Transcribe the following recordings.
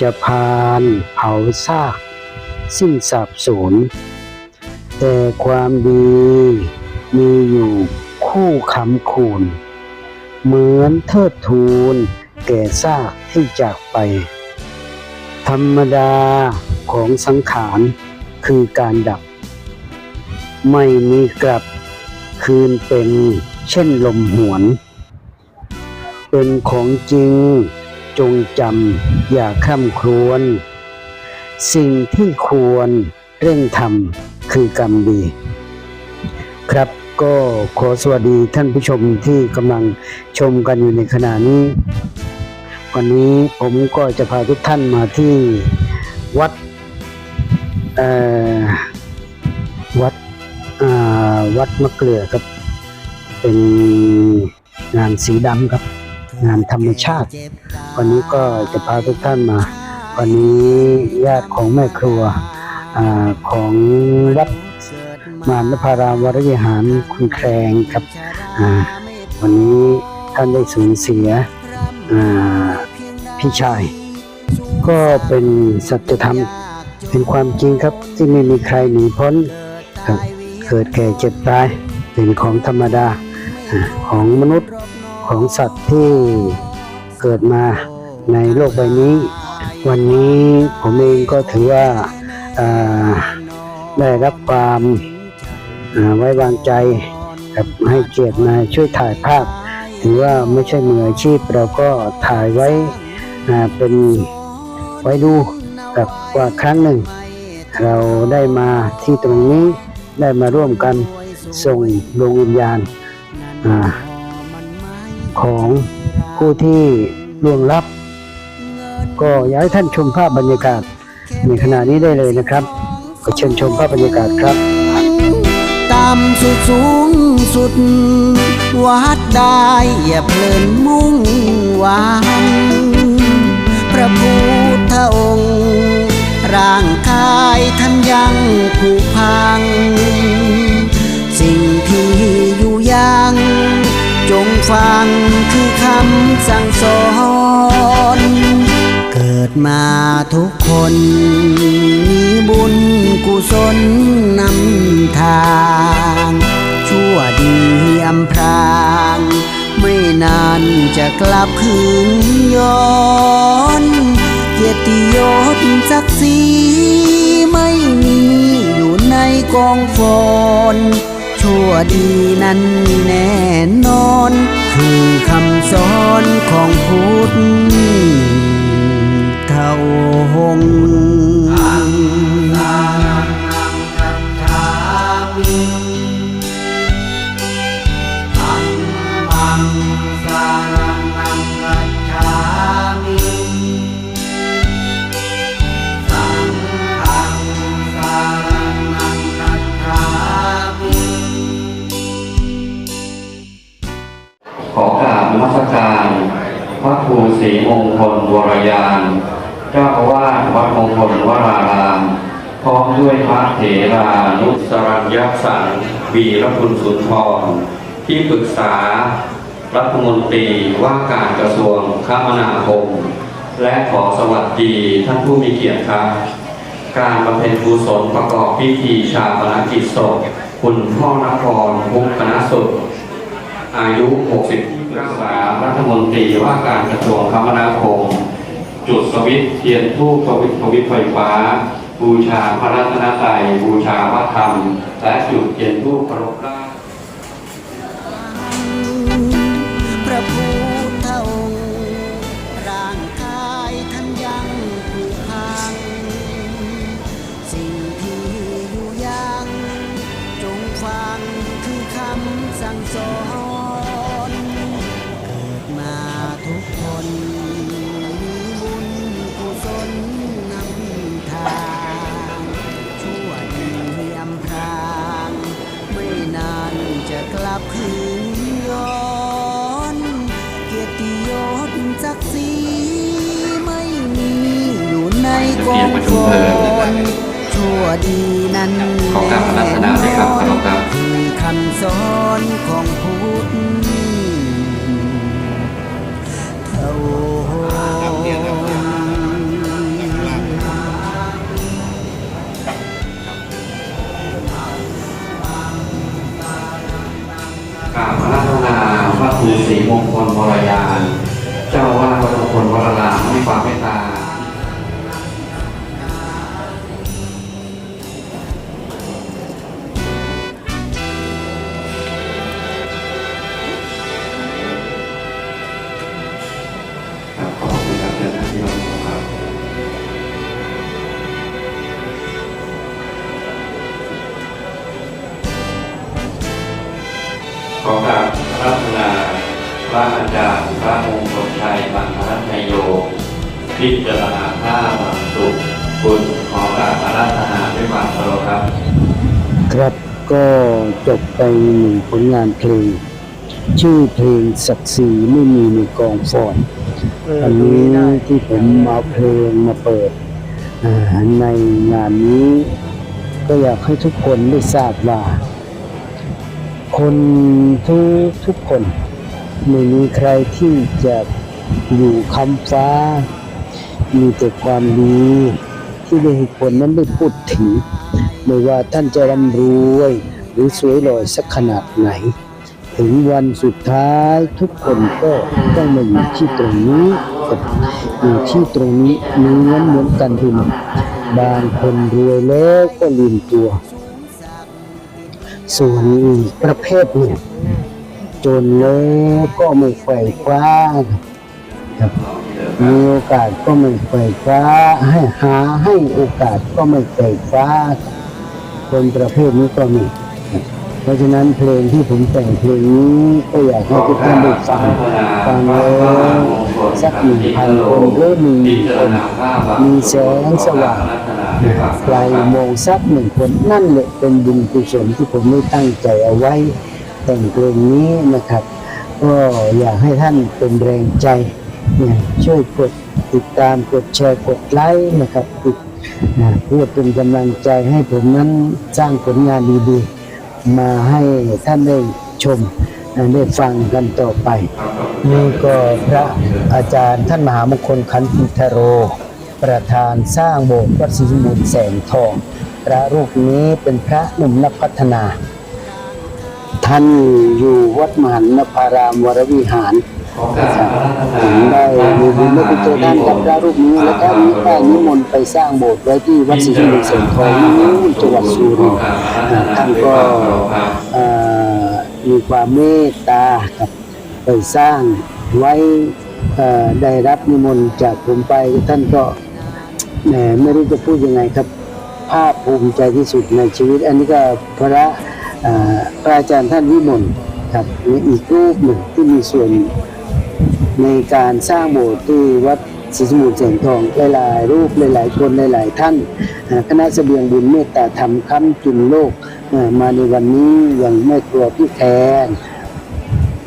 จะพานเผาซากสิ้นสาบสูญแต่ความดีมีอยู่คู่คำคูณเหมือนเทิดทูนแก่ซากที่จากไป ธรรมดาของสังขารคือการดับ ไม่มีกลับคืนเป็นเช่นลมหวน เป็นของจริง จงจำอย่าข้ามครวน สิ่งที่ควรเร่งทำคือกรรมดี ครับก็ขอสวัสดีท่านผู้ชมที่กำลังชมกันอยู่ในขณะนี้ วันนี้ผมก็จะพาทุกท่านมาที่วัดเอ่อวัดอ่าวัดมะเกลือครับ เป็นงานสีดำครับ งานธรรมชาติ วันนี้ก็จะพาทุกท่านมา วันนี้ญาติของแม่ครัวอของวัดมานพารามวรวิหารคุณแครงครับวันนี้ท่านได้สูญเสียพี่ชาย ก็เป็นสัจธรรมเป็นความจริงครับที่ไม่มีใครหนีพ้นเกิดแก่เจ็บตายเป็นของธรรมดาของมนุษย์ ของสัตว์ที่เกิดมาในโลกใบนี้ วันนี้ผมเองก็ถือว่าาได้รับความาไว้วางใจกับให้เกียรติมาช่วยถ่ายภาพ ถือว่าไม่ใช่มืออาชีพเราก็ถ่ายไว้เป็นไว้ดูกับว่าครั้งหนึ่ง เราได้มาที่ตรงนี้ได้มาร่วมกันส่งดวงวิญญาณอา ของผู้ที่ล่วงลับ ก็อยากให้ท่านชมภาพบรรยากาศในขณะนี้ได้เลยนะครับก็เชิญชมภาพบรรยากาศครับต่ำสุดสูงสุดวัดได้อย่าเพลินมุ่งวา สั่งสอนเกิดมาทุกคนมีบุญกุศลนำทาง ชั่วดีอำพราง ไม่นานจะกลับคืนย้อนเกียรติยศศักดิ์ศรีไม่มีอยู่ในกองฟอนชั่วดีนั้นแน่นอน คือคำสอนของพุทธเท่าหงารพระครูศรีมงคลวรยาน เจ้าอาวาสวัดมงคลวราราม พร้อมด้วยพระเถรานุสรัญญสังวีรคุณสุนทรที่ปรึกษารัฐมนตรีว่าการกระทรวงคมนาคม และขอสวัสดีท่านผู้มีเกียรติครับ การบำเพ็ญกุศลประกอบพิธีชาปนกิจศพคุณพ่อนครพุกคณะสุขอายุ 60 รักษารัฐมนตรีว่าการกระทรวงคมนาคม จุดสวิตเทียนทูปสวิตสวิตไฟฟ้า บูชาพระรัตนตรัยบูชาพระธรรม และจุดเทียนทูปเครบรา เบียนประชุมเพลิงชั่รับขอกราบพระรัตนาด้ยครับขอบครับคือคำสอนของพุทธเท่ากับพระรานาพระครูศรีมงคลวรยาน เจ้าว่าดวัดมงคลวรราไม่ห้ความเมตตาานเพลง ชื่อเพลงศักดิ์ศรีไม่มีในกองฟอนอันนี้ที่ผมเอาเพลงมาเปิดอ่าในงานนี้ ก็อยากให้ทุกคนได้ทราบว่า คนทุกทุกคนไม่มีใครที่จะอยู่คำฟ้า มีแต่ความดีที่ได้ให้คนนั้นได้พูดถึงไม่ว่าท่านจะร่ำรวย หรือสวยหล่อสักขนาดไหน ถึงวันสุดท้ายทุกคนก็ต้องมาอยู่ที่ตรงนี้อยู่ที่ตรงนี้เหมือนเหมือนกันทุกคนบางคนรวยแล้วก็ลืมตัว ส่วนอีกประเภทเนี่ยจนแล้วก็ไม่ไขว่คว้าครับมีโอกาสก็ไม่ไขว่คว้า ให้หาให้โอกาสก็ไม่ไขว่คว้า คนประเภทนี้ก็มี เพราะฉะนั้นเพลงที่ผมแต่งเพลงนี้ก็อยากให้ทุกท่านได้ฟังฟังแล้วสักหนึ่งพันคนหรือหนึ่งคนมีแสงสว่างปลายอุโมงสักหนึ่งคนนั่นแหละเป็นบุญกุศลที่ผมได้ตั้งใจเอาไว้ แต่งเพลงนี้นะครับ ก็อยากให้ท่านเป็นแรงใจเนี่ยช่วยกดติดตามกดแชร์กดไลค์นะครับติดนะเพื่อเป็นกำลังใจให้ผมนั้นสร้างผลงานดีๆ มาให้ท่านได้ชมได้ฟังกันต่อไป นี่ก็พระอาจารย์ท่านมหามงคลขันธิทโร ประธานสร้างโบสถ์วัดศรีสมุทรแสงทอง พระรูปนี้เป็นพระหนุ่มนักพัฒนา ท่านอยู่วัดมหันนภารามวรวิหารผมได้มีบุญได้ไปเจอท่านกับพระรูปนี้แล้วก็มีได้นิมนต์ไปสร้างโบสถ์ไว้ที่วัดศรีสมุทรแสงทองนู่นจังหวัดสุรินทร์ ท่านก็มีความเมตตาครับไปสร้างไว้ได้รับนิมนต์จากผมไปท่านก็แหมไม่รู้จะพูดยังไงครับ ภาคภูมิใจที่สุดในชีวิต อันนี้ก็พระเอ่อพระอาจารย์ท่านวิมลครับมีอีกรูปหนึ่งที่มีส่วนในการสร้างโบสถ์ที่วัด ศรีสมุทรแสงทองหลายๆรูปหลายๆคนหลายๆท่านคณะเสบียงบุญเมตตาธรรมค้ำจุนโลกมาในวันนี้อย่างแม่ครัวพี่แคน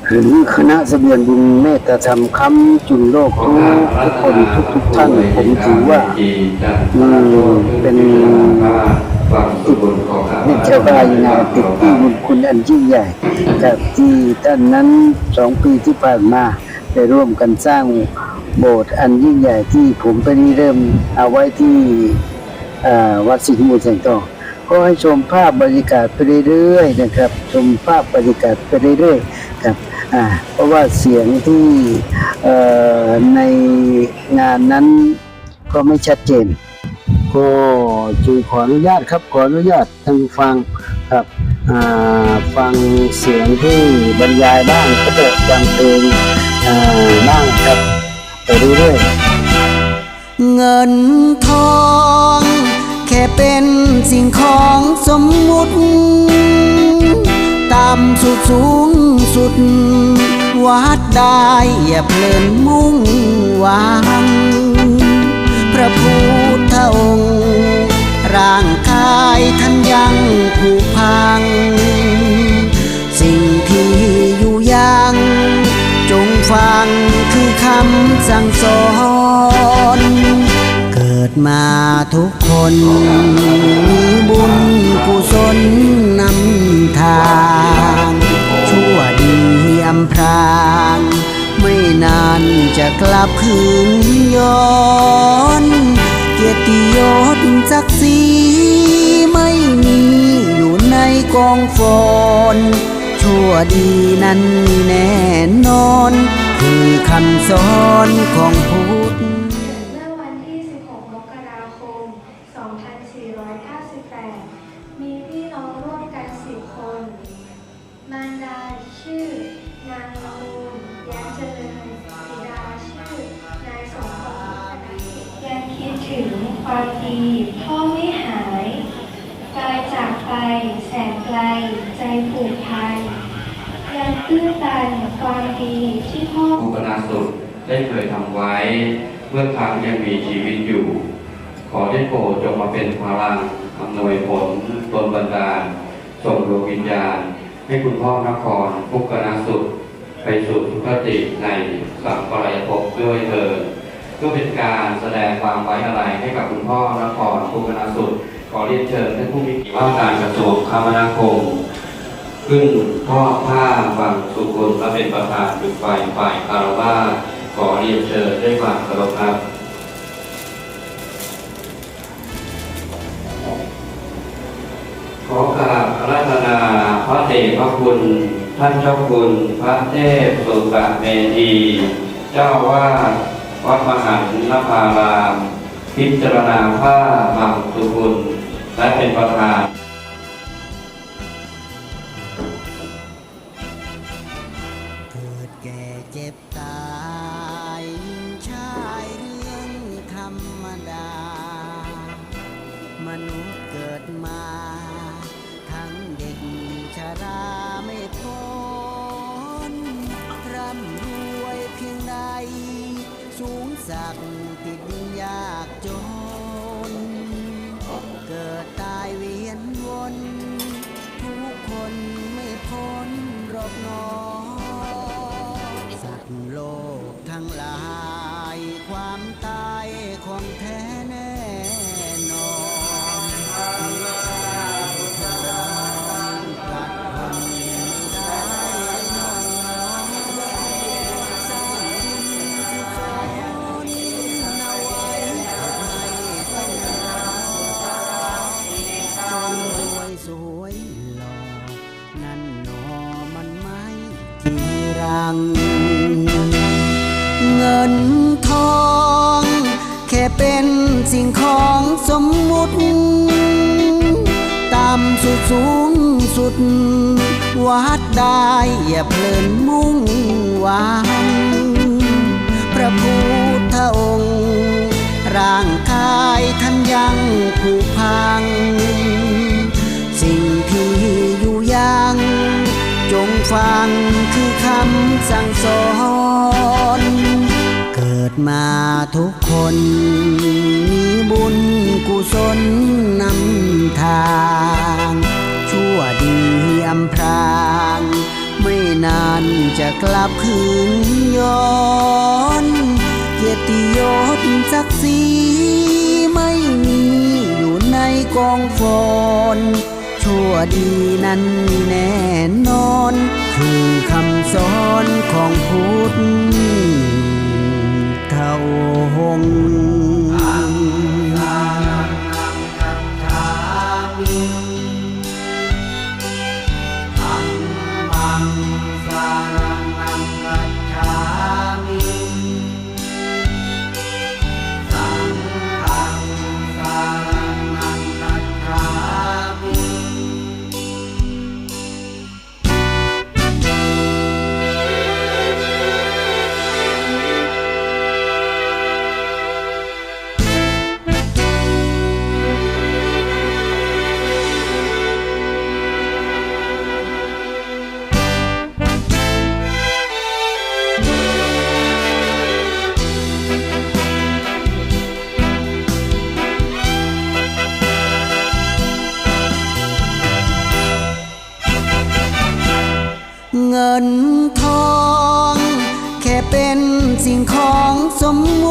หรือคณะเสบียงบุญเมตตาธรรมค้ำจุนโลกทุกทุกคนทุกทุกท่านผมถือว่าเป็นนี่เจ้าว่ายังไงติดที่บุญคุณอันยิ่งใหญ่กับที่ท่านนั้นสองปีที่ผ่านมาได้ร่วมกันสร้าง โบสถ์อันยิ่งใหญ่ที่ผมไปริเริ่มเอาไว้ที่วัดสิงห์มูลแสงทองก็ให้ชมภาพบรรยากาศไปเรื่อยๆนะครับ ชมภาพบรรยากาศไปเรื่อยๆครับอ่าเพราะว่าเสียงที่ในงานนั้นก็ไม่ชัดเจน ก็จึงขออนุญาตครับขออนุญาตท่านฟังครับฟังเสียงที่บรรยายบ้างก็จะฟังเพลงบ้างครับ ไปเรื่อยเงินทอง แค่เป็นสิ่งของสมมุติต่ำสุดสูงสุด วัดได้อย่าเพลินมุ่งหวังพระพุทธองค์ ร่างกายท่านยังผุพังำสั่งสอนเกิดมาทุกคนมีบุญกุศลนำทาง ชั่วดีอำพรางไม่นานจะกลับคืนย้อนเกียรติยศศักดิ์ศรีไม่มีอยู่ในกองฟอนชั่วดีนั้นแน่นอน คือคำสอนของผู้ ยังมีชีวิตอยู่ ขอได้โปรดจงมาเป็นพลังอำนวยผลตนบันดาล ส่งดวงวิญญาณ ให้คุณพ่อนครพุกนาสุดไปสู่สุคติในสัมปรายภพด้วยเถิดเพื่อเป็นการแสดงความไว้อะไรให้กับคุณพ่อนครพุกนาสุดขอเรียนเชิญท่านผู้มีเกียรติว่าการกระทรวงคมนาคม ขึ้นพ่อผ้าบังสุกุลและเป็นประธานจุดไฟฝ่ายคารวาสขอเรียนเชิญด้วยความเคารพครับ ดชพระคุณ ท่านเจ้าคุณพระเทพสุกะเมธีเจ้าอาวาดวัดมหันนภาราม พิจารณาผ้าบังสุคุณและเป็นประธาน ทอง แค่เป็นสิ่งของสมมุติต่ำสุดสูงสุด วัดได้อย่าเพลินมุ่งหวังพระพุทธองค์ ร่างกายท่านยังผุพัง สิ่งที่อยู่ยังจงฟังคือคำสั่งสอน ดมาทุกคนมีบุญกุศลนำทาง ชั่วดีอำพราง ไม่นานจะกลับคืนย้อนเกียรติยศศักดิ์ศรีไม่มีอยู่ในกองฟอนชั่วดีนั้นแน่นอน คือคำสอนของพุทธ เท่าหงส์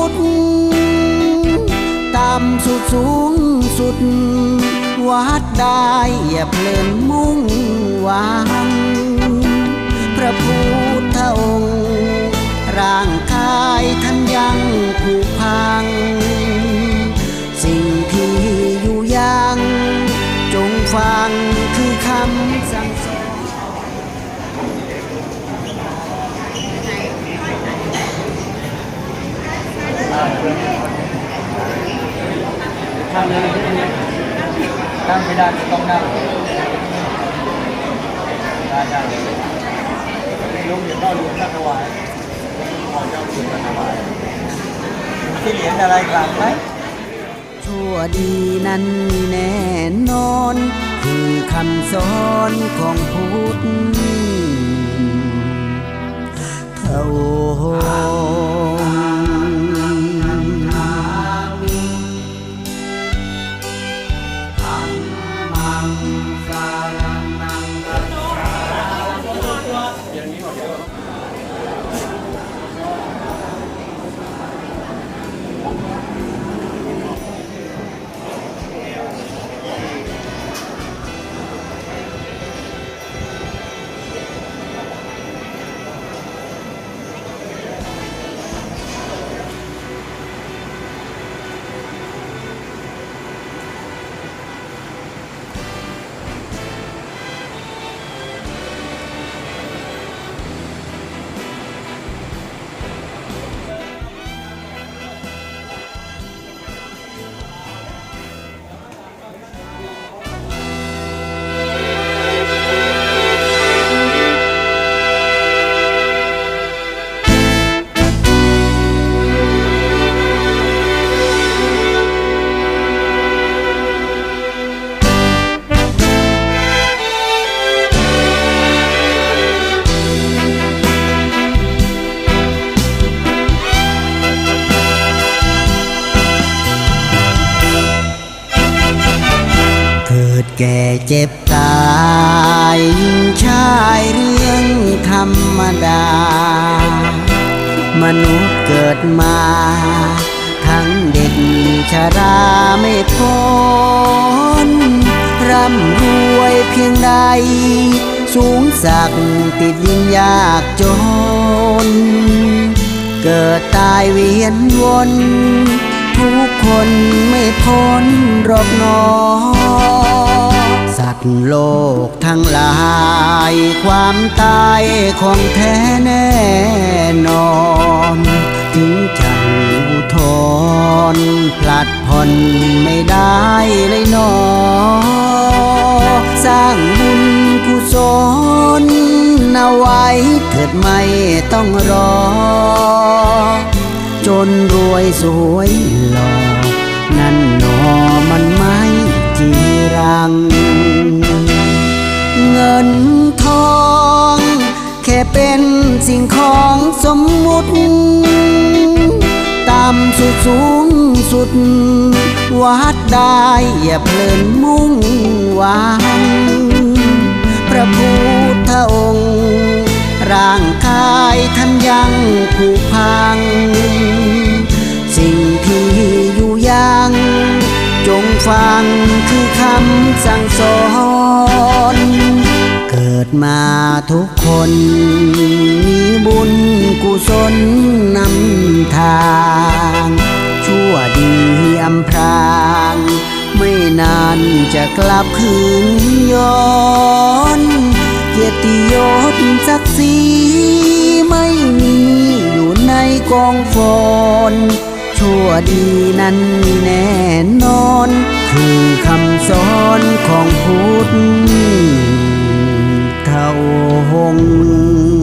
มมุติต่ำสุดสูงสุด วัดได้อย่าเพลินมุ่งหวัง พระพุทธองค์ ร่างกายท่านยังผุพัง สิ่งที่อยู่ยัง จงฟังคือคำสั่งสอน นั่ง ไม่ได้จะต้องนั่งได้ได้ลุงเดี๋ยวก็ลุงท่านถวายขอเจ้าลุงท่านถวายที่เหรียญอะไรกลางไหมชั่วดีนั้นมีแน่นอน คือคำสอนของพุทธเท่า เดแก่เจ็บตายิ่งชายเรื่องธรรมดา มนุษย์เกิดมา ทั้งเด็กชราไม่พ้นร่ำรวยเพียงใด สูงสักติดดินยากจน เกิดตายเวียนวนทุกคนไม่พ้นรอกนอ สัตว์โลกทั้งหลาย ความตายของแท้แน่นอน ถึงจังอุทธรณ์พลัดผ่อนไม่ได้เลยนอ สร้างบุญกุศลเอาไว้เถิดไม่ต้องรอ จนรวยสวยหล่อนั่นหนอมันไม่จีรัง งินทอง แค่เป็นสิ่งของสมมุติต่ำสุดสูงสุด วัดได้อย่าเพลินมุ่งหวังพระพุทธองค์ ร่างกายท่านยังผุพัง สิ่งที่อยู่ยังจงฟังคือคำสั่งสอน ดมาทุกคน มีบุญกุศลนำทาง ชั่วดีอำพราง ไม่นานจะกลับคืนย้อนเกียรติยศศักดิ์ศรีไม่มีอยู่ในกองฟอนชั่วดีนั้นแน่นอน คือคำสอนของพุทธ หง